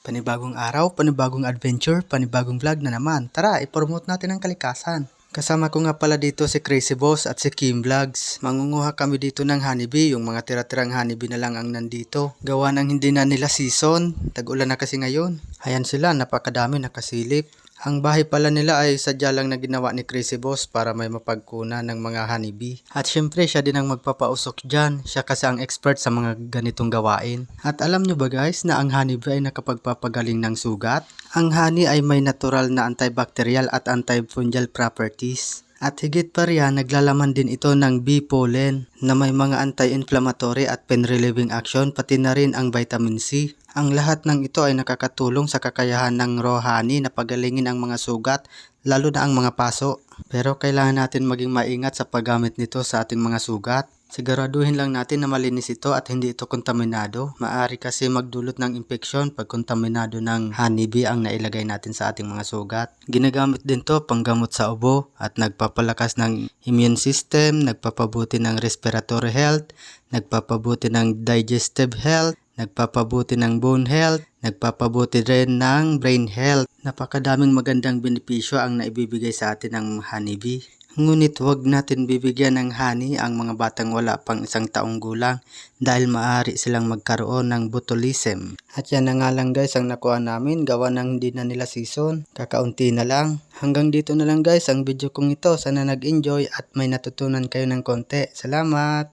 Panibagong araw, panibagong adventure, panibagong vlog na naman. Tara, ipromote natin ang kalikasan. Kasama ko nga pala dito si Crazy Boss at si Kim Vlogs. Mangunguha kami dito ng honeybee, yung mga tira-tirang honeybee na lang ang nandito. Gawa ng hindi na nila season, tag-ulan na kasi ngayon. Ayan sila, napakadami nakasilip. Ang bahay pala nila ay sadya lang na ginawa ni Crazy Boss para may mapagkuna ng mga honeybee. At syempre siya din ang magpapausok dyan. Siya kasi ang expert sa mga ganitong gawain. At alam nyo ba guys na ang honeybee ay nakapagpapagaling ng sugat? Ang honey ay may natural na antibacterial at antifungal properties. At higit pa riyan, naglalaman din ito ng bee pollen na may mga anti-inflammatory at pain-relieving action pati na rin ang vitamin C. Ang lahat ng ito ay nakakatulong sa kakayahan ng honey na pagalingin ang mga sugat, lalo na ang mga paso. Pero kailangan natin maging maingat sa paggamit nito sa ating mga sugat. Siguraduhin lang natin na malinis ito at hindi ito kontaminado. Maari kasi magdulot ng infeksyon pag kontaminado ng honeybee ang nailagay natin sa ating mga sugat. Ginagamit din to panggamot sa ubo at nagpapalakas ng immune system, nagpapabuti ng respiratory health, nagpapabuti ng digestive health, nagpapabuti ng bone health, nagpapabuti rin ng brain health. Napakadaming magandang benepisyo ang naibibigay sa atin ng honeybee. Ngunit huwag natin bibigyan ng honey ang mga batang wala pang isang taong gulang dahil maaari silang magkaroon ng botulism. At yan na nga lang guys ang nakuha namin gawa ng hindi na nila season. Kakaunti na lang. Hanggang dito na lang guys ang video kong ito. Sana nag-enjoy at may natutunan kayo ng konti. Salamat!